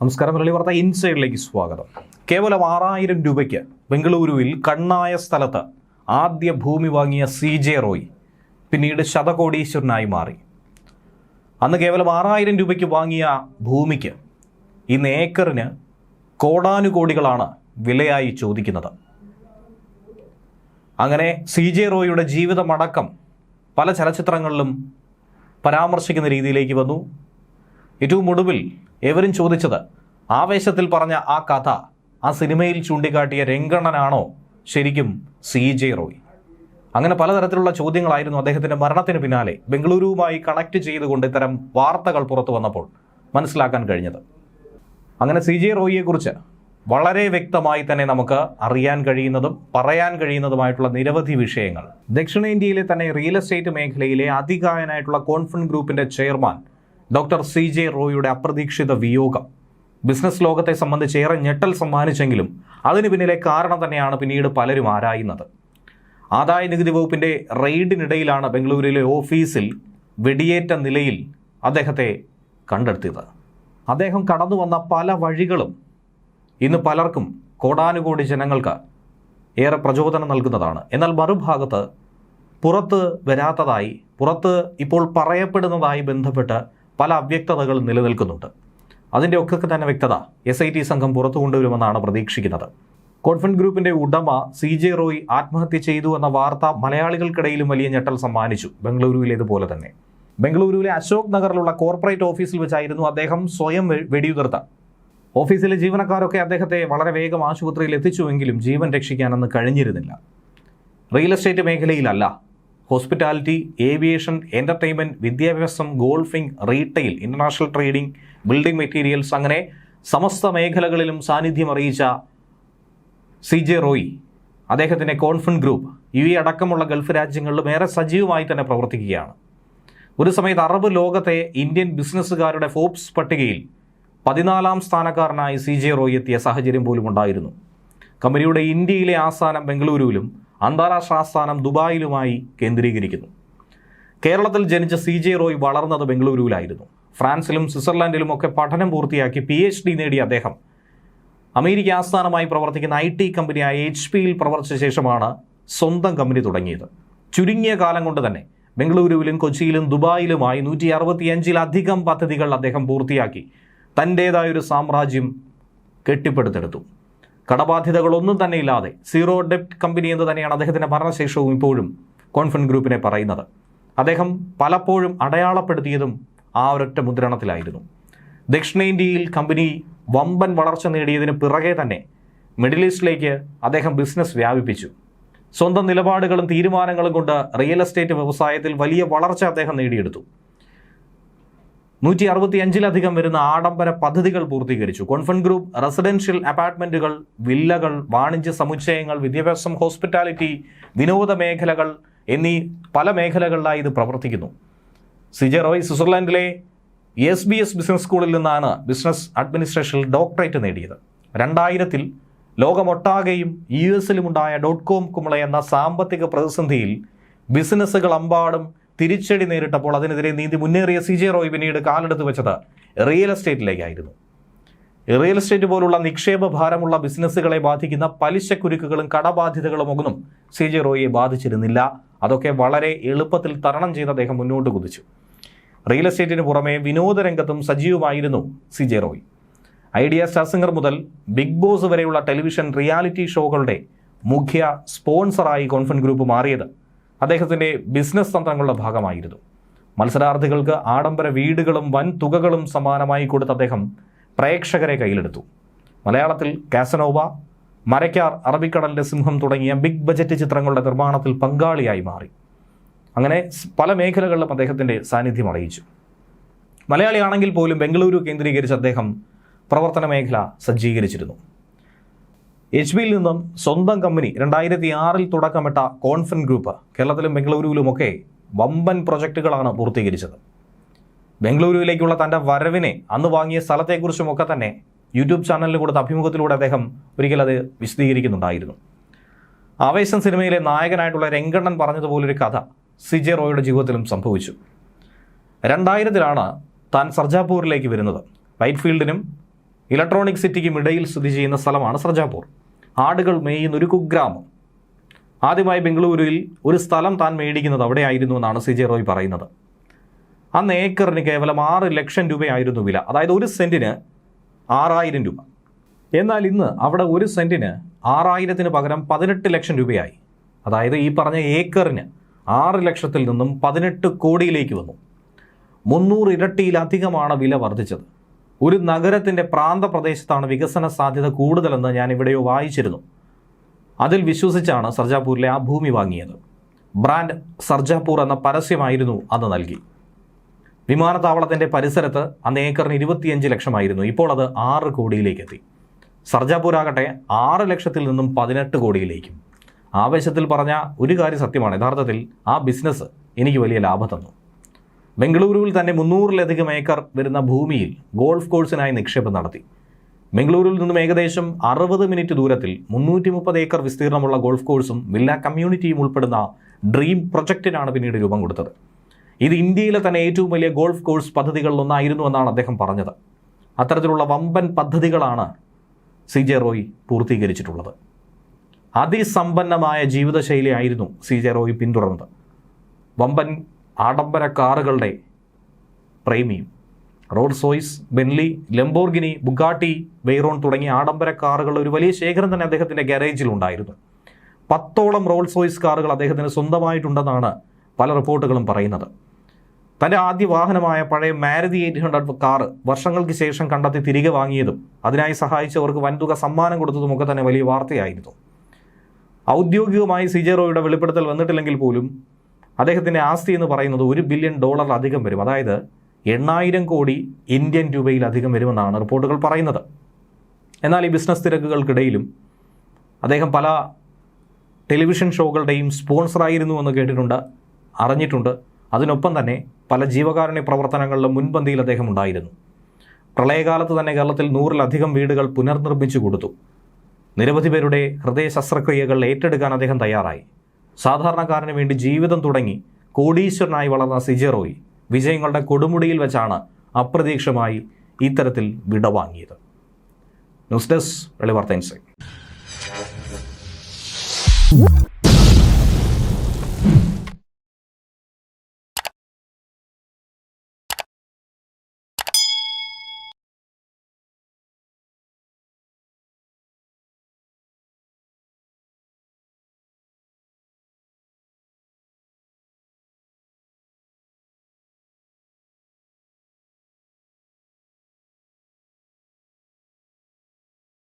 നമസ്കാരം മുരളി വാർത്ത ഇൻസൈഡിലേക്ക് സ്വാഗതം. കേവലം ആറായിരം രൂപയ്ക്ക് ബംഗളൂരുവിൽ കണ്ണായ സ്ഥലത്ത് ആദ്യ ഭൂമി വാങ്ങിയ സി ജെ റോയ് പിന്നീട് ശതകോടീശ്വരനായി മാറി. അന്ന് കേവലം ആറായിരം രൂപയ്ക്ക് വാങ്ങിയ ഭൂമിക്ക് ഇന്ന് ഏക്കറിന് കോടാനുകോടികളാണ് വിലയായി ചോദിക്കുന്നത്. അങ്ങനെ സി ജെ റോയിയുടെ ജീവിതമടക്കം പല ചലച്ചിത്രങ്ങളിലും പരാമർശിക്കുന്ന രീതിയിലേക്ക് വന്നു. ഏറ്റവും ഒടുവിൽ ഏവരും ചോദിച്ചത്? ആവേശത്തിൽ പറഞ്ഞ ആ കഥ ആ സിനിമയിൽ ചൂണ്ടിക്കാട്ടിയ രംഗണ്ണനാണോ ശരിക്കും സി ജെ റോയ്? അങ്ങനെ പലതരത്തിലുള്ള ചോദ്യങ്ങളായിരുന്നു അദ്ദേഹത്തിന്റെ മരണത്തിന് പിന്നാലെ ബംഗളൂരുവുമായി കണക്ട് ചെയ്തുകൊണ്ട് ഇത്തരം വാർത്തകൾ പുറത്തു വന്നപ്പോൾ മനസ്സിലാക്കാൻ കഴിഞ്ഞത്. അങ്ങനെ സി ജെ റോയിയെക്കുറിച്ച് വളരെ വ്യക്തമായി തന്നെ നമുക്ക് അറിയാൻ കഴിയുന്നതും പറയാൻ കഴിയുന്നതുമായിട്ടുള്ള നിരവധി വിഷയങ്ങൾ. ദക്ഷിണേന്ത്യയിലെ തന്നെ റിയൽ എസ്റ്റേറ്റ് മേഖലയിലെ അതികായനായിട്ടുള്ള കോൺഫിൻ ഗ്രൂപ്പിന്റെ ചെയർമാൻ ഡോക്ടർ സി ജെ റോയുടെ അപ്രതീക്ഷിത വിയോഗം. ബിസിനസ് ലോകത്തെ സംബന്ധിച്ച് ഏറെ ഞെട്ടൽ സമ്മാനിച്ചെങ്കിലും അതിന് പിന്നിലെ കാരണം തന്നെയാണ് പിന്നീട് പലരും ആരായുന്നത്. ആദായ നികുതി വകുപ്പിന്റെ റെയ്ഡിനിടയിലാണ് ബംഗളൂരുവിലെ ഓഫീസിൽ വെടിയേറ്റ നിലയിൽ അദ്ദേഹത്തെ കണ്ടെത്തിയത് അദ്ദേഹം കടന്നു വന്ന പല വഴികളും ഇന്ന് പലർക്കും കോടാനുകോടി ജനങ്ങൾക്ക് ഏറെ പ്രചോദനം നൽകുന്നതാണ്. എന്നാൽ മറുഭാഗത്ത് പുറത്ത് വരാത്തതായി പുറത്ത് ഇപ്പോൾ പറയപ്പെടുന്നതായി ബന്ധപ്പെട്ട് പല അവ്യക്തതകൾ നിലനിൽക്കുന്നുണ്ട്. അതിന്റെ ഒക്കെ തന്നെ വ്യക്തത എസ് ഐ ടി സംഘം പുറത്തു കൊണ്ടുവരുമെന്നാണ് പ്രതീക്ഷിക്കുന്നത്. കോൺഫിഡന്റ് ഗ്രൂപ്പിന്റെ ഉടമ സി ജെ റോയ് ആത്മഹത്യ ചെയ്തു എന്ന വാർത്ത മലയാളികൾക്കിടയിലും വലിയ ഞെട്ടൽ സമ്മാനിച്ചു ബംഗളൂരുവിലേതുപോലെ തന്നെ. ബംഗളൂരുവിലെ അശോക് നഗറിലുള്ള കോർപ്പറേറ്റ് ഓഫീസിൽ വെച്ചായിരുന്നു അദ്ദേഹം സ്വയം വെടിയുതിർത്ത ഓഫീസിലെ ജീവനക്കാരൊക്കെ അദ്ദേഹത്തെ വളരെ വേഗം ആശുപത്രിയിൽ എത്തിച്ചുവെങ്കിലും ജീവൻ രക്ഷിക്കാനൊന്നും കഴിഞ്ഞിരുന്നില്ല. റിയൽ എസ്റ്റേറ്റ് മേഖലയിലല്ല ഹോസ്പിറ്റാലിറ്റി ഏവിയേഷൻ എന്റർടൈൻമെന്റ് വിദ്യാഭ്യാസം golfing retail international trading building materials അങ്ങനെ സമസ്ത മേഖലകളിലും സാന്നിധ്യം അറിയിച്ച സി ജെ റോയി അദ്ദേഹത്തിന്റെ കോൺഫിൻ ഗ്രൂപ്പ് യു എ അടക്കമുള്ള ഗൾഫ് രാജ്യങ്ങളിലും ഏറെ സജീവമായി തന്നെ പ്രവർത്തിക്കുകയാണ്. ഒരു സമയത്ത് അറബ് ലോകത്തെ ഇന്ത്യൻ ബിസിനസ്സുകാരുടെ ഫോബ്സ് പട്ടികയിൽ പതിനാലാം സ്ഥാനക്കാരനായി സി ജെ റോയി എത്തിയ സാഹചര്യം പോലും ഉണ്ടായിരുന്നു കമ്പനിയുടെ ഇന്ത്യയിലെ ആസ്ഥാനം ബംഗളൂരുവിലും അന്താരാഷ്ട്ര ആസ്ഥാനം ദുബായിലുമായി കേന്ദ്രീകരിക്കുന്നു. കേരളത്തിൽ ജനിച്ച സി ജെ റോയ് വളർന്നത് ബംഗളൂരുവിലായിരുന്നു. ഫ്രാൻസിലും സ്വിറ്റ്സർലാൻഡിലും ഒക്കെ പഠനം പൂർത്തിയാക്കി പി എച്ച് ഡി നേടിയ അദ്ദേഹം അമേരിക്ക ആസ്ഥാനമായി പ്രവർത്തിക്കുന്ന ഐ ടി കമ്പനിയായ എച്ച് പിയിൽ പ്രവർത്തിച്ച ശേഷമാണ് സ്വന്തം കമ്പനി തുടങ്ങിയത്. ചുരുങ്ങിയ കാലം കൊണ്ട് തന്നെ ബംഗളൂരുവിലും കൊച്ചിയിലും ദുബായിലുമായി നൂറ്റി അറുപത്തിയഞ്ചിലധികം പദ്ധതികൾ അദ്ദേഹം പൂർത്തിയാക്കി തന്റേതായൊരു സാമ്രാജ്യം കെട്ടിപ്പടുത്തെടുത്തു. കടബാധ്യതകളൊന്നും തന്നെ ഇല്ലാതെ സീറോ ഡെപ്റ്റ് കമ്പനി എന്ന് തന്നെയാണ് അദ്ദേഹത്തിന്റെ ഭരണശേഷവും ഇപ്പോഴും കോൺഫിൻ ഗ്രൂപ്പിനെ പറയുന്നത്. അദ്ദേഹം പലപ്പോഴും അടയാളപ്പെടുത്തിയതും ആ ഒരൊറ്റ മുദ്രണത്തിലായിരുന്നു. ദക്ഷിണേന്ത്യയിൽ കമ്പനി വമ്പൻ വളർച്ച നേടിയതിന് പിറകെ തന്നെ മിഡിൽ ഈസ്റ്റിലേക്ക് അദ്ദേഹം ബിസിനസ് വ്യാപിപ്പിച്ചു. സ്വന്തം നിലപാടുകളും തീരുമാനങ്ങളും കൊണ്ട് റിയൽ എസ്റ്റേറ്റ് വ്യവസായത്തിൽ വലിയ വളർച്ച അദ്ദേഹം നേടിയെടുത്തു. നൂറ്റി അറുപത്തി അഞ്ചിലധികം വരുന്ന ആഡംബര പദ്ധതികൾ പൂർത്തീകരിച്ചു. കോൺഫൺ ഗ്രൂപ്പ് റെസിഡൻഷ്യൽ അപ്പാർട്ട്മെന്റുകൾ വില്ലകൾ വാണിജ്യ സമുച്ചയങ്ങൾ വിദ്യാഭ്യാസം ഹോസ്പിറ്റാലിറ്റി വിനോദ മേഖലകൾ എന്നീ പല മേഖലകളിലായി ഇത് പ്രവർത്തിക്കുന്നു. സിജെ റോയ് സ്വിറ്റ്സർലാൻഡിലെ എസ് ബി എസ് ബിസിനസ് സ്കൂളിൽ നിന്നാണ് ബിസിനസ് അഡ്മിനിസ്ട്രേഷനിൽ ഡോക്ടറേറ്റ് നേടിയത്. രണ്ടായിരത്തിൽ ലോകമൊട്ടാകെയും യു എസിലുമുണ്ടായ ഡോട്ട് കോം കുമള എന്ന സാമ്പത്തിക പ്രതിസന്ധിയിൽ ബിസിനസ്സുകൾ അമ്പാടും തിരിച്ചടി നേരിട്ടപ്പോൾ അതിനെതിരെ നീന്തി മുന്നേറിയ സി ജെ റോയ് പിന്നീട് കാലെടുത്ത് വെച്ചത് റിയൽ എസ്റ്റേറ്റിലേക്കായിരുന്നു. റിയൽ എസ്റ്റേറ്റ് പോലുള്ള നിക്ഷേപ ഭാരമുള്ള ബിസിനസ്സുകളെ ബാധിക്കുന്ന പലിശക്കുരുക്കുകളും കടബാധ്യതകളും ഒന്നും സി ജെ റോയിയെ ബാധിച്ചിരുന്നില്ല. അതൊക്കെ വളരെ എളുപ്പത്തിൽ തരണം ചെയ്ത് അദ്ദേഹം മുന്നോട്ട് കുതിച്ചു. റിയൽ എസ്റ്റേറ്റിന് പുറമെ വിനോദരംഗത്തും സജീവമായിരുന്നു C J Roy. Idea Star Singer മുതൽ ബിഗ് ബോസ് വരെയുള്ള ടെലിവിഷൻ റിയാലിറ്റി ഷോകളുടെ മുഖ്യ സ്പോൺസറായി കോൺഫൻ ഗ്രൂപ്പ് മാറിയത് അദ്ദേഹത്തിന്റെ ബിസിനസ് തന്ത്രങ്ങളുടെ ഭാഗമായിരുന്നു. മത്സരാർത്ഥികൾക്ക് ആഡംബര വീടുകളും വൻ തുകകളും സമാനമായി കൊടുത്ത അദ്ദേഹം പ്രേക്ഷകരെ കയ്യിലെടുത്തു. മലയാളത്തിൽ കാസനോവ മരയ്ക്കാർ അറബിക്കടലിന്റെ സിംഹം തുടങ്ങിയ ബിഗ് ബജറ്റ് ചിത്രങ്ങളുടെ നിർമ്മാണത്തിൽ പങ്കാളിയായി മാറി. അങ്ങനെ പല മേഖലകളിലും അദ്ദേഹത്തിന്റെ സാന്നിധ്യം അറിയിച്ചു. മലയാളിയാണെങ്കിൽ പോലും ബംഗളൂരു കേന്ദ്രീകരിച്ച് അദ്ദേഹം പ്രവർത്തന മേഖല സജ്ജീകരിച്ചിരുന്നു. എച്ച് ബിയിൽ നിന്നും സ്വന്തം കമ്പനി രണ്ടായിരത്തി ആറിൽ തുടക്കമിട്ട കോൺഫിൻ ഗ്രൂപ്പ് കേരളത്തിലും ബംഗളൂരുവിലുമൊക്കെ വമ്പൻ പ്രൊജക്റ്റുകളാണ് പൂർത്തീകരിച്ചത്. ബംഗളൂരുവിലേക്കുള്ള തന്റെ വരവിനെ അന്ന് വാങ്ങിയ സ്ഥലത്തെക്കുറിച്ചും ഒക്കെ തന്നെ യൂട്യൂബ് ചാനലിൽ കൊടുത്ത അഭിമുഖത്തിലൂടെ അദ്ദേഹം ഒരിക്കൽ അത് വിശദീകരിക്കുന്നുണ്ടായിരുന്നു. ആവേശം സിനിമയിലെ നായകനായിട്ടുള്ള രംഗണ്ണൻ പറഞ്ഞതുപോലൊരു കഥ സിജെ റോയുടെ ജീവിതത്തിലും സംഭവിച്ചു. രണ്ടായിരത്തിലാണ് താൻ സർജാപൂരിലേക്ക് വരുന്നത്. വൈറ്റ് ഫീൽഡിനും ഇലക്ട്രോണിക് സിറ്റിക്കും ഇടയിൽ സ്ഥിതി ചെയ്യുന്ന സ്ഥലമാണ് സർജാപൂർ. ആടുകൾ മേയുന്ന ഒരു കുഗ്രാമം. ആദ്യമായി ബംഗളൂരുവിൽ ഒരു സ്ഥലം താൻ മേടിക്കുന്നത് അവിടെയായിരുന്നു എന്നാണ് സി ജെ റോയ് പറയുന്നത്. അന്ന് ഏക്കറിന് കേവലം ആറ് ലക്ഷം രൂപയായിരുന്നു വില. അതായത് ഒരു സെന്റിന് ആറായിരം രൂപ. എന്നാൽ ഇന്ന് അവിടെ ഒരു സെന്റിന് ആറായിരത്തിന് പകരം പതിനെട്ട് ലക്ഷം രൂപയായി. അതായത് ഈ പറഞ്ഞ ഏക്കറിന് ആറ് ലക്ഷത്തിൽ നിന്നും പതിനെട്ട് കോടിയിലേക്ക് വന്നു. മുന്നൂറ് ഇരട്ടിയിലധികമാണ് വില വർദ്ധിച്ചത്. ഒരു നഗരത്തിന്റെ പ്രാന്തപ്രദേശത്താണ് വികസന സാധ്യത കൂടുതലെന്ന് ഞാൻ ഇവിടെയോ വായിച്ചിരുന്നു. അതിൽ വിശ്വസിച്ചാണ് സർജാപൂരിലെ ആ ഭൂമി വാങ്ങിയത്. ബ്രാൻഡ് സർജാപൂർ എന്ന പരസ്യമായിരുന്നു അന്ന് നൽകി. വിമാനത്താവളത്തിന്റെ പരിസരത്ത് അന്ന് ഏക്കറിന് ഇരുപത്തിയഞ്ച് ലക്ഷമായിരുന്നു. ഇപ്പോൾ അത് ആറ് കോടിയിലേക്ക് എത്തി സർജാപൂർ ആകട്ടെ ആറ് ലക്ഷത്തിൽ നിന്നും പതിനെട്ട് കോടിയിലേക്കും. ആവേശത്തിൽ പറഞ്ഞ ഒരു കാര്യം സത്യമാണ്. യഥാർത്ഥത്തിൽ ആ ബിസിനസ് എനിക്ക് വലിയ ലാഭം തന്നു. ബംഗളൂരുവിൽ തന്നെ മുന്നൂറിലധികം ഏക്കർ വരുന്ന ഭൂമിയിൽ ഗോൾഫ് കോഴ്സിനായി നിക്ഷേപം നടത്തി. ബംഗളൂരുവിൽ നിന്നും ഏകദേശം അറുപത് മിനിറ്റ് ദൂരത്തിൽ മുന്നൂറ്റി മുപ്പത് ഏക്കർ വിസ്തീർണമുള്ള ഗോൾഫ് കോഴ്സും വില്ല കമ്മ്യൂണിറ്റിയും ഉൾപ്പെടുന്ന ഡ്രീം പ്രൊജക്റ്റിനാണ് പിന്നീട് രൂപം കൊടുത്തത്. ഇത് ഇന്ത്യയിലെ തന്നെ ഏറ്റവും വലിയ ഗോൾഫ് കോഴ്സ് പദ്ധതികളിലൊന്നായിരുന്നു എന്നാണ് അദ്ദേഹം പറഞ്ഞത്. അത്തരത്തിലുള്ള വമ്പൻ പദ്ധതികളാണ് സി ജെ റോയ് പൂർത്തീകരിച്ചിട്ടുള്ളത്. അതിസമ്പന്നമായ ജീവിതശൈലിയായിരുന്നു സി ജെ റോയ് പിന്തുടർന്നത്. വമ്പൻ ആഡംബര കാറുകളുടെ പ്രേമിയും. Rolls Royce Bentley Lamborghini Bugatti Veyron തുടങ്ങിയ ആഡംബര കാറുകളുടെ ഒരു വലിയ ശേഖരം തന്നെ അദ്ദേഹത്തിന്റെ ഗാരേജിൽ ഉണ്ടായിരുന്നു. പത്തോളം റോൾസ് സോയിസ് കാറുകൾ അദ്ദേഹത്തിന് സ്വന്തമായിട്ടുണ്ടെന്നാണ് പല റിപ്പോർട്ടുകളും പറയുന്നത്. തന്റെ ആദ്യ വാഹനമായ പഴയ മാരുതി എയ്റ്റ് ഹൺഡ്രഡ് കാറ് വർഷങ്ങൾക്ക് ശേഷം കണ്ടെത്തി തിരികെ വാങ്ങിയതും അതിനായി സഹായിച്ചവർക്ക് വൻതുക സമ്മാനം കൊടുത്തതുമൊക്കെ തന്നെ വലിയ വാർത്തയായിരുന്നു. ഔദ്യോഗികമായി സിജെറോയുടെ വെളിപ്പെടുത്തൽ വന്നിട്ടില്ലെങ്കിൽ പോലും അദ്ദേഹത്തിന്റെ ആസ്തി എന്ന് പറയുന്നത് ഒരു ബില്യൺ ഡോളർ അധികം വരും. അതായത് എണ്ണായിരം കോടി ഇന്ത്യൻ രൂപയിലധികം വരുമെന്നാണ് റിപ്പോർട്ടുകൾ പറയുന്നത്. എന്നാൽ ഈ ബിസിനസ് തിരക്കുകൾക്കിടയിലും അദ്ദേഹം പല ടെലിവിഷൻ ഷോകളുടെയും സ്പോൺസറായിരുന്നു എന്ന് കേട്ടിട്ടുണ്ട് അറിഞ്ഞിട്ടുണ്ട്. അതിനൊപ്പം തന്നെ പല ജീവകാരുണ്യ പ്രവർത്തനങ്ങളിലും മുൻപന്തിയിൽ അദ്ദേഹം ഉണ്ടായിരുന്നു. പ്രളയകാലത്ത് തന്നെ കേരളത്തിൽ നൂറിലധികം വീടുകൾ പുനർനിർമ്മിച്ചു കൊടുത്തു. നിരവധി പേരുടെ ഹൃദയ ശസ്ത്രക്രിയകൾ ഏറ്റെടുക്കാൻ അദ്ദേഹം തയ്യാറായി. സാധാരണക്കാരന് വേണ്ടി ജീവിതം തുടങ്ങി കോടീശ്വരനായി വളർന്ന സിജറോയ് വിജയങ്ങളുടെ കൊടുമുടിയിൽ വെച്ചാണ് അപ്രതീക്ഷമായി ഇത്തരത്തിൽ വിടവാങ്ങിയത്. ന്യൂസ് ഡെസ്ക് വെളിവാർത്ത ഇൻസൈറ്റ്.